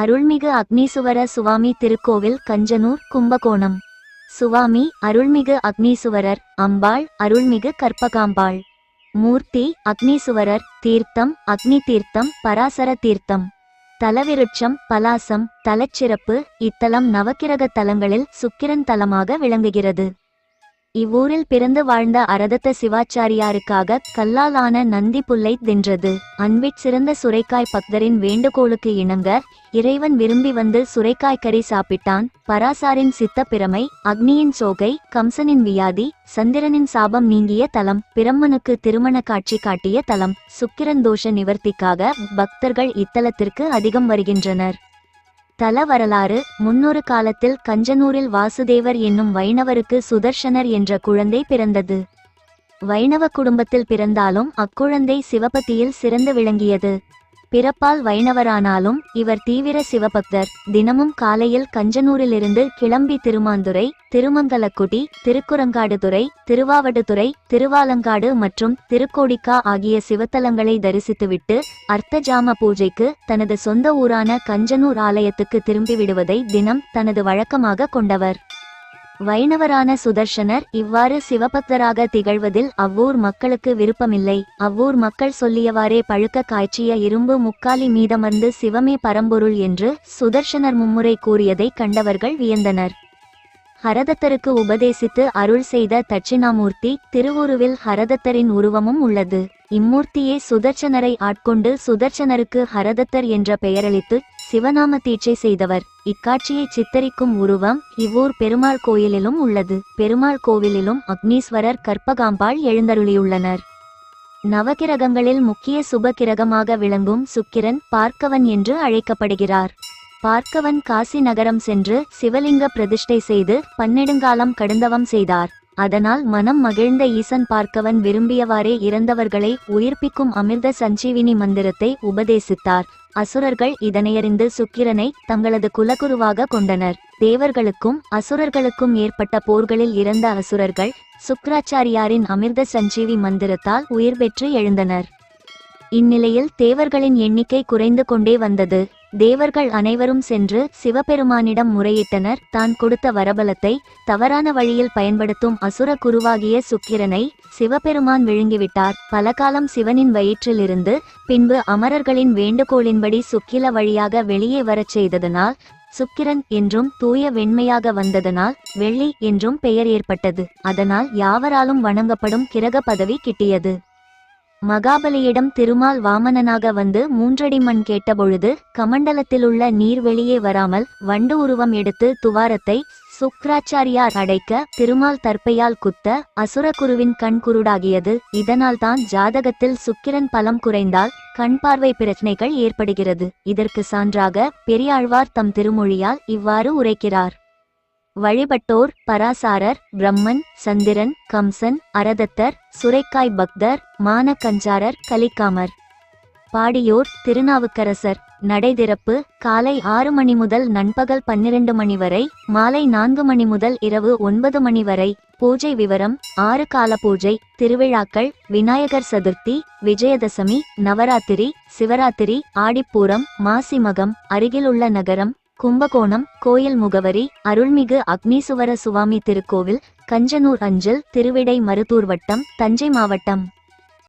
அருள்மிகு அக்னீசுவர சுவாமி திருக்கோவில் கஞ்சனூர் கும்பகோணம். சுவாமி அருள்மிகு அக்னீசுவரர் அம்பாள் அருள்மிகு கற்பகாம்பாள். மூர்த்தி அக்னீசுவரர் தீர்த்தம் அக்னி தீர்த்தம் பராசர தீர்த்தம். தலவிருட்சம் பலாசம் தலச்சிறப்பு இத்தலம் நவக்கிரக தலங்களில் சுக்கிரன் தலமாக விளங்குகிறது. இவ்வூரில் பிறந்து வாழ்ந்த அரதத்த சிவாச்சாரியாருக்காக கல்லாலான நந்தி புல்லை தின்றது. அன்பிற் சிறந்த சுரைக்காய் பக்தரின் வேண்டுகோளுக்கு இணங்க இறைவன் விரும்பி வந்து சுரைக்காய் கறி சாப்பிட்டான். பராசாரின் சித்த பிரமை அக்னியின் சோகை கம்சனின் வியாதி சந்திரனின் சாபம் நீங்கிய தலம் பிரம்மனுக்கு திருமண காட்சி காட்டிய தலம் சுக்கிரன் தோஷ நிவர்த்திக்காக பக்தர்கள் இத்தலத்திற்கு அதிகம் வருகின்றனர். தல வரலாறு முன்னொரு காலத்தில் கஞ்சனூரில் வாசுதேவர் என்னும் வைணவருக்கு சுதர்ஷனர் என்ற குழந்தை பிறந்தது. வைணவ குடும்பத்தில் பிறந்தாலும் அக்குழந்தை சிவபதியில் சிறந்து விளங்கியது. பிறப்பால் வைணவரானாலும் இவர் தீவிர சிவபக்தர். தினமும் காலையில் கஞ்சனூரிலிருந்து கிளம்பி திருமாந்துறை திருமங்கலக்குடி திருக்குறங்காடுதுறை திருவாவடுதுறை திருவாலங்காடு மற்றும் திருக்கோடிக்கா ஆகிய சிவத்தலங்களை தரிசித்துவிட்டு அர்த்தஜாம பூஜைக்கு தனது சொந்த ஊரான கஞ்சனூர் ஆலயத்துக்கு திரும்பிவிடுவதை தினம் தனது வழக்கமாக கொண்டவர். வைணவரான சுதர்ஷனர் இவ்வாறு சிவபக்தராக திகழ்வதில் அவ்வூர் மக்களுக்கு விருப்பமில்லை. அவ்வூர் மக்கள் சொல்லியவாறே பழுக்க காய்ச்சிய இரும்பு முக்காலி மீதமர்ந்து சிவமே பரம்பொருள் என்று சுதர்ஷனர் மும்முறை கூறியதை கண்டவர்கள் வியந்தனர். ஹரதத்தருக்கு உபதேசித்து அருள் செய்த தட்சிணாமூர்த்தி திருவுருவில் ஹரதத்தரின் உருவமும் உள்ளது. இம்மூர்த்தியே சுதர்ச்சனரை ஆட்கொண்டு சுதர்ச்சனருக்கு ஹரதத்தர் என்ற பெயரளித்து சிவநாம தீட்சை செய்தவர். இக்காட்சியை சித்தரிக்கும் உருவம் இவ்வூர் பெருமாள் கோயிலிலும் உள்ளது. பெருமாள் கோவிலிலும் அக்னீஸ்வரர் கற்பகாம்பாள் எழுந்தருளியுள்ளனர். நவகிரகங்களில் முக்கிய சுப கிரகமாக விளங்கும் சுக்கிரன் பார்க்கவன் என்று அழைக்கப்படுகிறார். பார்க்கவன் காசி நகரம் சென்று சிவலிங்க பிரதிஷ்டை செய்து பன்னெடுங்காலம் கடந்தவம் செய்தார். அதனால் மனம் மகிழ்ந்த ஈசன் பார்க்கவன் விரும்பியவாறே இறந்தவர்களை உயிர்ப்பிக்கும் அமிர்த சஞ்சீவினி மந்திரத்தை உபதேசித்தார். அசுரர்கள் இதனையறிந்து சுக்கிரனை தங்களது குலகுருவாக கொண்டனர். தேவர்களுக்கும் அசுரர்களுக்கும் ஏற்பட்ட போர்களில் இறந்த அசுரர்கள் சுக்ராச்சாரியாரின் அமிர்த சஞ்சீவி மந்திரத்தால் உயிர் பெற்று எழுந்தனர். இந்நிலையில் தேவர்களின் எண்ணிக்கை குறைந்து கொண்டே வந்தது. தேவர்கள் அனைவரும் சென்று சிவபெருமானிடம் முறையிட்டனர். தான் கொடுத்த வரபலத்தை தவறான வழியில் பயன்படுத்தும் அசுர குருவாகிய சுக்கிரனை சிவபெருமான் விழுங்கிவிட்டார். பலகாலம் சிவனின் வயிற்றிலிருந்து பின்பு அமரர்களின் வேண்டுகோளின்படி சுக்கில வழியாக வெளியே வரச் செய்ததனால் சுக்கிரன் என்றும் தூய வெண்மையாக வந்ததனால் வெள்ளி என்றும் பெயர் ஏற்பட்டது. அதனால் யாவராலும் வணங்கப்படும் கிரக பதவி கிட்டியது. மகாபலியிடம் திருமால் வாமனனாக வந்து மூன்றடி மண் கேட்டபொழுது கமண்டலத்திலுள்ள நீர் வெளியே வராமல் வண்டு உருவம் எடுத்து துவாரத்தை சுக்ராச்சாரியார் அடைக்க திருமால் தற்பையால் குத்த அசுரகுருவின் கண் குருடாகியது. இதனால்தான் ஜாதகத்தில் சுக்கிரன் பலம் குறைந்தால் கண் பார்வை பிரச்சனைகள் ஏற்படுகிறது. இதற்கு சான்றாக பெரியாழ்வார் தம் திருமொழியால் இவ்வாறு உரைக்கிறார். வழிபட்டோர் பராசாரர் பிரம்மன் சந்திரன் கம்சன் அரதத்தர் சுரைக்காய் பக்தர் மானக்கஞ்சாரர் கலிக்காமர் பாடியோர் திருநாவுக்கரசர். நடைதிறப்பு காலை ஆறு மணி முதல் நண்பகல் பன்னிரண்டு மணி வரை மாலை நான்கு மணி முதல் இரவு ஒன்பது மணி வரை. பூஜை விவரம் ஆறு கால பூஜை திருவிழாக்கள் விநாயகர் சதுர்த்தி விஜயதசமி நவராத்திரி சிவராத்திரி ஆடிப்பூரம் மாசிமகம் அருகிலுள்ள நகரம் கும்பகோணம் கோயில் முகவரி அருள்மிகு அக்னீசுவர சுவாமி திருக்கோவில் கஞ்சனூர் அஞ்சல் திருவிடை மருத்தூர் வட்டம் தஞ்சை மாவட்டம்.